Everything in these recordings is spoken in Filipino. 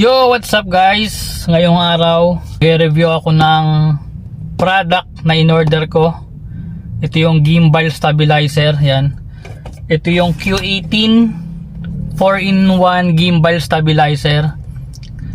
Yo, what's up guys? Ngayong araw, i-review ako ng product na in-order ko. Ito yung gimbal stabilizer, yan. Ito yung Q18 4-in-1 gimbal stabilizer.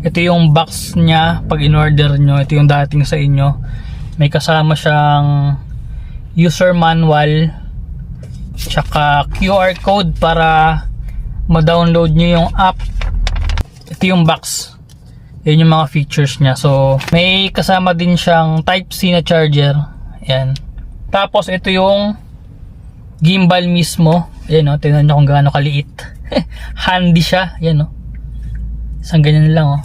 Ito yung box niya pag in-order nyo. Ito yung dating sa inyo. May kasama siyang user manual tsaka QR code para ma-download nyo yung app ito yung box. Yun yung mga features niya. So may kasama din siyang type C na charger. Yan tapos ito yung gimbal mismo. Yan o tingnan nyo kung gaano kaliit. Handy siya. Yan o isang ganyan lang o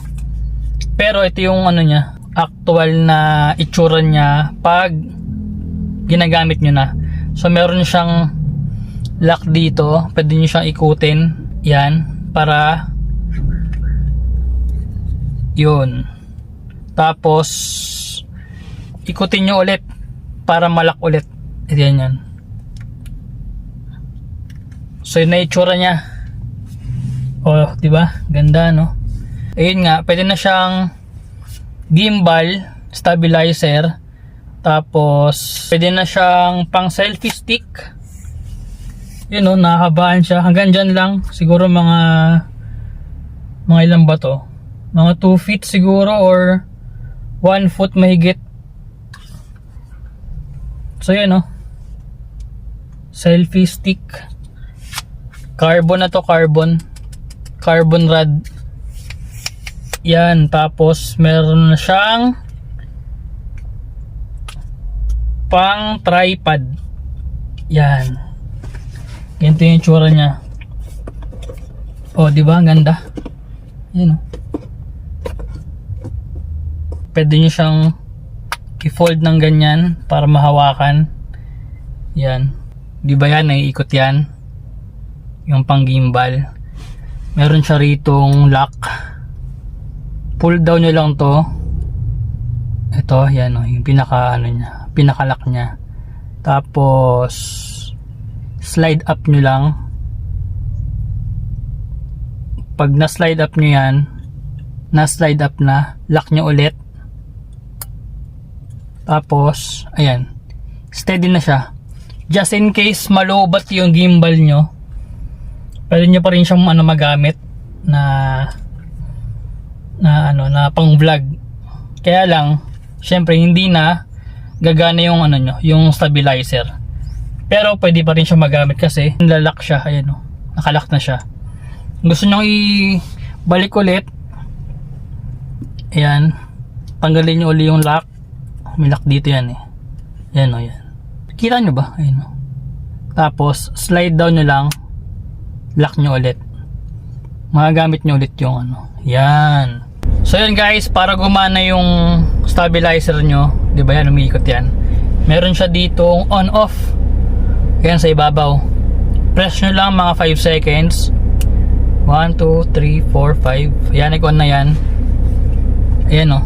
pero ito yung ano niya actual na itsura niya pag ginagamit nyo na. So meron siyang lock dito. Pwede nyo siyang ikutin. Yan para yun. Tapos, ikutin nyo ulit para malak ulit. Yan yan. So, yun na itsura niya. Oh, di ba? Ganda, no? Ayun nga, pwede na siyang gimbal, stabilizer, tapos, pwede na siyang pang selfie stick. Yun, no? Nakahabaan siya. Hanggang dyan lang. Siguro mga mga ilan ba to? Mga 2 feet siguro or 1 foot mahigit. So yan oh. Selfie stick. Carbon na to carbon. Carbon rod. Yan tapos meron na siyang pang tripod. Yan. Ganito yung tsura niya. Oh di ba? Ang ganda. Yan oh pwede nyo siyang i-fold ng ganyan para mahawakan. Yan. Di ba yan? Naiikot yan. Yung pang gimbal meron siya ritong lock. Pull down nyo lang to. Ito yan o yung pinaka ano niya pinaka lock niya. Tapos slide up nyo lang. Pag na slide up nyo yan na slide up na lock nyo ulit tapos, ayan. Steady na siya. Just in case malobat yung gimbal nyo, pwede nyo pa rin siyang ano, magamit na na ano na pang vlog. Kaya lang, syempre hindi na gagana yung ano nyo, yung stabilizer. Pero pwede pa rin siya magamit kasi nilalak siya, ayan o. Nakalak na siya. Gusto nyo i-balik ulit, ayan, tanggalin nyo uli yung lock lock dito yan eh. Yan o yan. Kita nyo ba? Ayun o. Tapos slide down nyo lang. Lock nyo ulit. Magagamit nyo ulit yung ano. Yan. So yan guys para gumana yung stabilizer nyo di ba yan umiikot yan. Meron siya dito on off yan sa ibabaw. Press nyo lang mga 5 seconds. 1, 2, 3, 4, 5 yan nag-on na yan. Ayan o.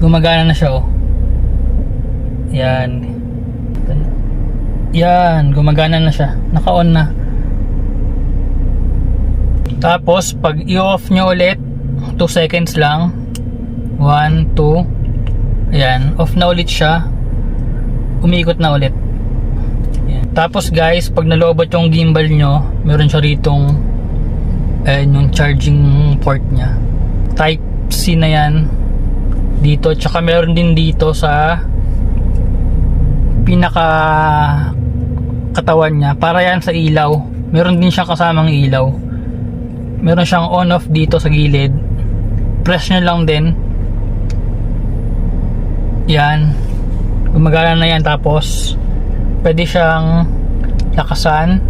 Gumagana na siya o yan. Yan, gumagana na siya. Naka-on na. Tapos, pag i-off nyo ulit, 2 seconds lang. 1, 2. Ayan, off na ulit siya. Umiikot na ulit. Ayan. Tapos guys, pag nalobot yung gimbal nyo, meron siya ritong ayan, yung charging port niya. Type C na yan. Dito, tsaka meron din dito sa pinaka katawan niya para yan sa ilaw. Meron din siyang kasamang ilaw. Meron siyang on off dito sa gilid. Press nyo lang din. Yan. Gumagana na yan tapos pwede siyang lakasan.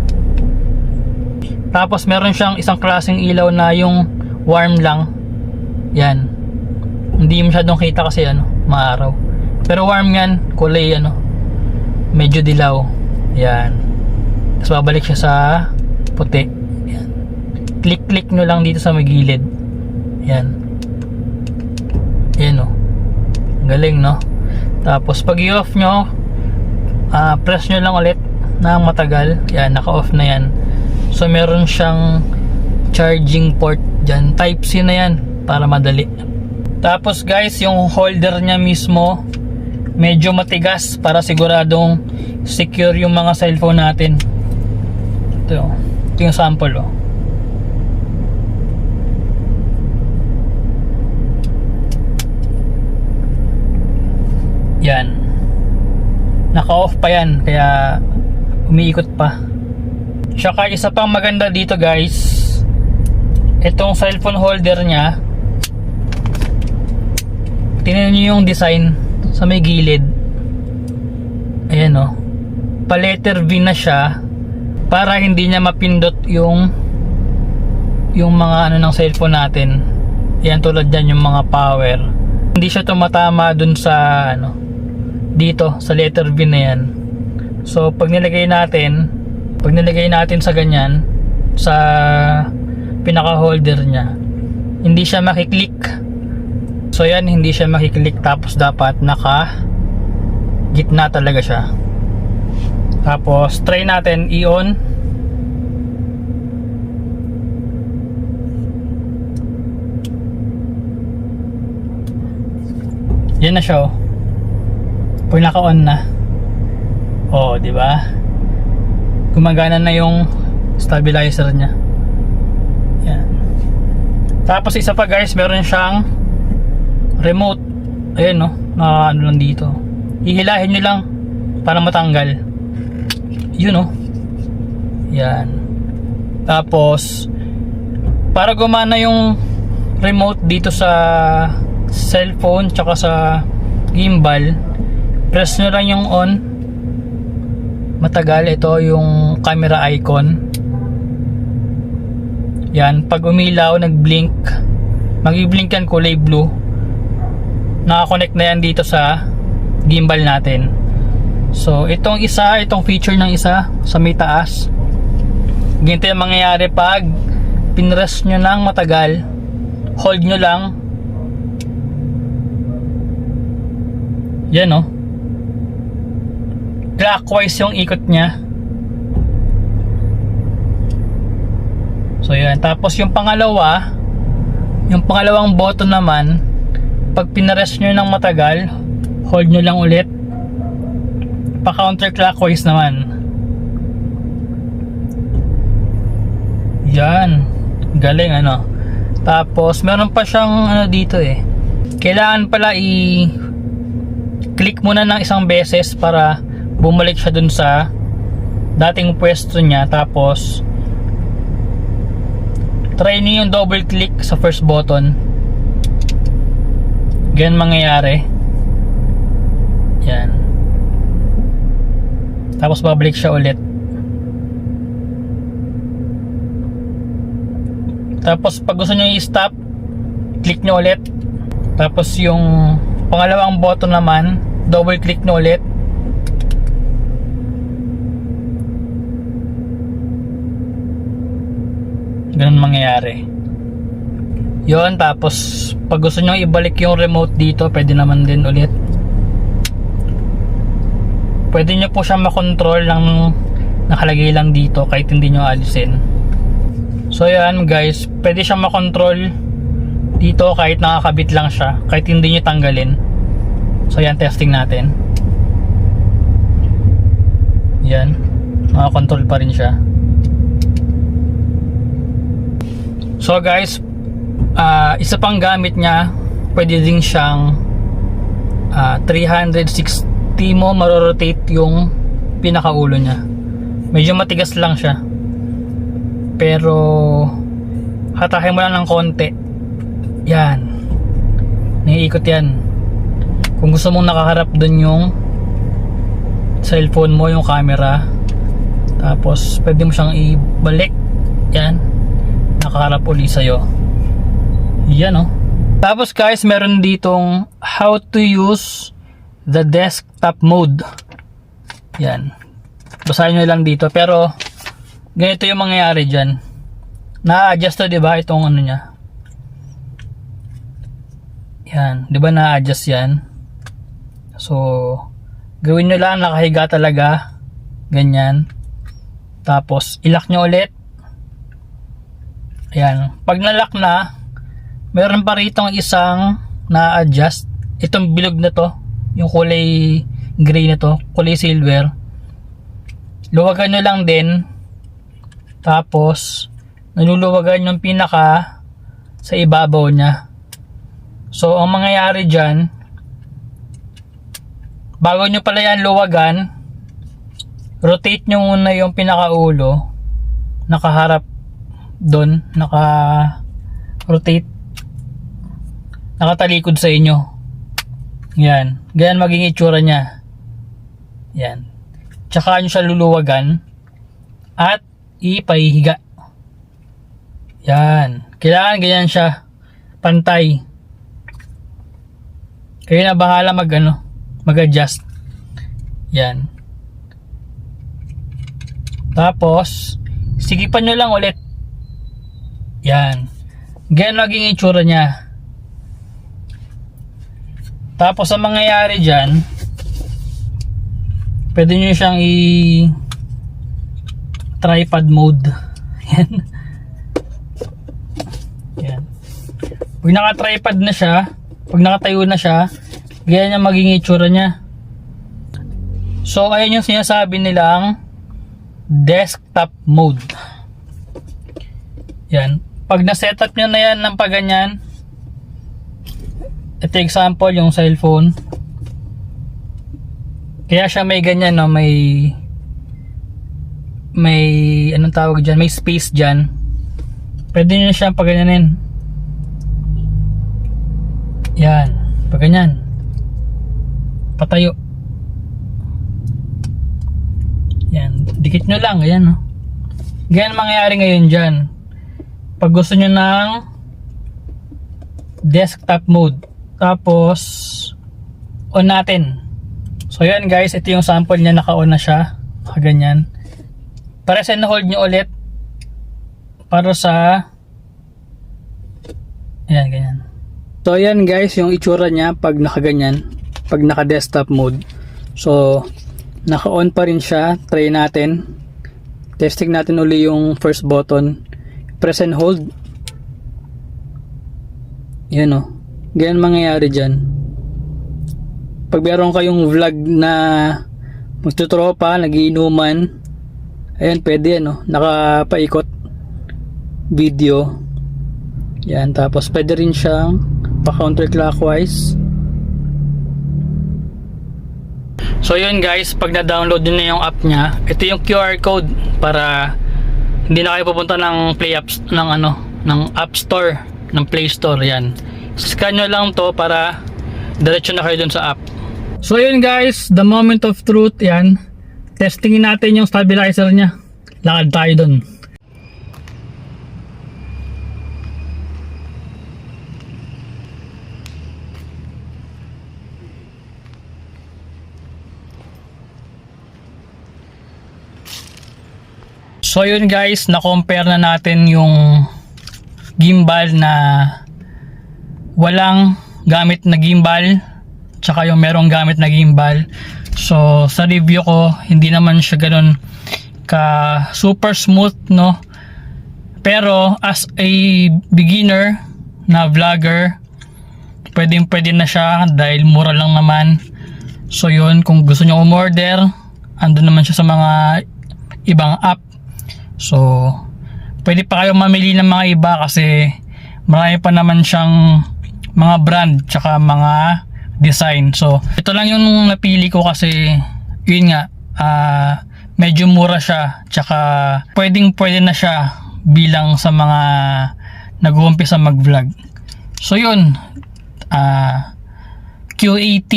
Tapos meron siyang isang klaseng ilaw na yung warm lang. Yan. Hindi masyadong kita kasi ano maaraw. Pero warm yan kulay ano medyo dilaw. Yan. Tapos babalik siya sa puti. Yan. Click click nyo lang dito sa magilid yan. Yan o galing no? Tapos pag i-off nyo uh, press nyo lang ulit na matagal. Yan naka off na yan. So meron siyang charging port dyan. Type C na yan para madali. Tapos guys, yung holder niya mismo medyo matigas para siguradong secure yung mga cellphone natin. Ito, ito yung sample oh. Yan. Naka-off pa yan kaya umiikot pa. Tsaka isa pang maganda dito guys, itong cellphone holder niya, tingnan nyo yung design sa may gilid. Ayan o. Pa-letter V na siya para hindi niya mapindot yung yung mga ano ng cellphone natin. Yan tulad dyan yung mga power. Hindi siya tumatama dun sa ano dito sa letter V na yan. So pag nilagay natin, pag nilagay natin sa ganyan sa pinaka holder niya, hindi siya makiklik. So yan hindi siya makiklik tapos dapat naka gitna talaga siya. Tapos try natin i-on. Yan na siya oh. Pag naka-on na. Oh, di ba? Gumagana na yung stabilizer niya. Yan. Tapos isa pa guys, meron siyang remote. Ayan no, na ano lang dito. Ihilahin nyo lang para matanggal. Yun no. Yan. Tapos, para gumana yung remote dito sa cellphone tsaka sa gimbal, press nyo lang yung on. Matagal ito yung camera icon. Yan, pag umilaw, nag-blink, mag-blink yan kulay blue. Nakakonect na yan dito sa gimbal natin. So, itong isa, itong feature ng isa sa may taas. Ganito yung mangyayari pag pinrest nyo ng matagal, hold nyo lang. Yan oh. Clockwise yung ikot niya. So yan. Tapos yung pangalawa, yung pangalawang button naman, pag pinarest nyo ng matagal, hold nyo lang ulit. Pa counterclockwise naman. Yan. Galing ano. Tapos meron pa siyang ano dito eh. Kailangan pala i click muna ng isang beses para bumalik siya dun sa dating pwesto niya tapos try niyo yung double click sa first button ganyan mangyayari. Yan. Tapos babalik siya ulit. Tapos pag gusto nyo i-stop click nyo ulit. Tapos yung pangalawang button naman double click nyo ulit. Ganun mangyayari. Yon tapos pag gusto nyo ibalik yung remote dito pwede naman din ulit. Pwede nyo po siya makontrol ng nakalagay lang dito kahit hindi nyo alisin. So yan guys. Pwede siya makontrol dito kahit nakakabit lang siya kahit hindi nyo tanggalin. So yan testing natin. Yan. Nakakontrol pa rin siya. So guys, ah, isa pang gamit niya, pwede din siyang ah, 360 mo marorotate yung pinakaulo niya. Medyo matigas lang siya. Pero hatahin mo lang ng konti. Yan. Naiikot yan. Kung gusto mong nakaharap dun yung cellphone mo, yung camera. Tapos pwede mo siyang ibalik. Yan nakaharap uli sa'yo. Yan oh. Tapos guys, meron ditong how to use the desktop mode. Yan. Basahin nyo lang dito. Pero, ganito yung mangyayari dyan. Na-adjust to, di ba? Itong ano niya. Yan. Di ba na-adjust yan? So, gawin nyo lang nakahiga talaga. Ganyan. Tapos, ilak nyo ulit. Ayan. Pag nalock na, meron pa rito isang na-adjust. Itong bilog na to, yung kulay gray na to, kulay silver. Luwagan nyo lang din. Tapos, naluluwagan yung pinaka sa ibabaw niya. So, ang mangyayari dyan, bago nyo pala yan luwagan, rotate nyo muna yung pinakaulo, nakaharap doon, naka-rotate, nakatalikod sa inyo. Yan. Ganyan maging itsura niya. Yan. Tsaka nyo siya luluwagan at ipahihiga. Yan. Kailangan ganyan siya. Pantay. Kayo na bahala mag ano, mag-adjust. Yan. Tapos, sigipan nyo lang ulit. Yan. Ganyan maging itsura niya. Tapos, ang mangyayari dyan, pwede nyo siyang i tripod mode. Yan. Yan. Pag naka-tripod na siya, pag nakatayo na siya, ganyan yung maging itsura niya. So, ayan yung sinasabi nilang desktop mode. Yan. Pag na-setup nyo na yan ng paganyan, ito example yung cellphone. Kaya siya may ganyan no, may may anong tawag diyan, may space diyan. Pwede niyo siyang paganyanin. Yan, paganyan. Patayo. Yan, dikit nyo lang, ayan no. Ganyan mangyayari ngayon diyan. Pag gusto nyo ng desktop mode, tapos on natin. So yan guys, ito yung sample niya naka-on na siya. Ganyan. Para sa hold nyo ulit para sa Ayan, ganyan. So yan guys, yung itsura niya pag nakaganyan, pag naka-desktop mode. So naka-on pa rin siya. Try natin. Testing natin uli yung first button. Press and hold. Yan o. Ganyan mangyayari dyan. Pag meron kayong vlog na magtutropa, nagiinuman, ayan, pwede yan o. Nakapaikot video. Yan, tapos pwede rin siyang pa-counterclockwise. So yun guys, pag na-download nyo na yung app niya, ito yung QR code para hindi na kayo pupunta ng Play Apps ng ano, ng App Store, ng Play Store yan. Scan nyo lang to para diretso na kayo dun sa app. So yun guys, the moment of truth yan. Testingin natin yung stabilizer niya. Lakad tayo dun. So yun guys, na-compare na natin yung gimbal na walang gamit na gimbal tsaka yung merong gamit na gimbal. So sa review ko, hindi naman siya ganun ka super smooth no. Pero as a beginner na vlogger, pwedeng pwede na siya dahil mura lang naman. So yun, kung gusto nyo umorder, andun naman siya sa mga ibang app. So, pwede pa kayong mamili ng mga iba kasi marami pa naman siyang mga brand tsaka mga design. So, ito lang yung napili ko kasi yun nga, ah, medyo mura siya tsaka pwedeng pwede na siya bilang sa mga nag-uumpisa mag-vlog. So, yun, ah, Q18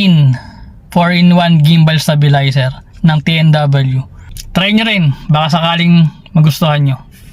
4-in-1 gimbal stabilizer ng TNW. Try nyo rin, baka sakaling magustuhan nyo.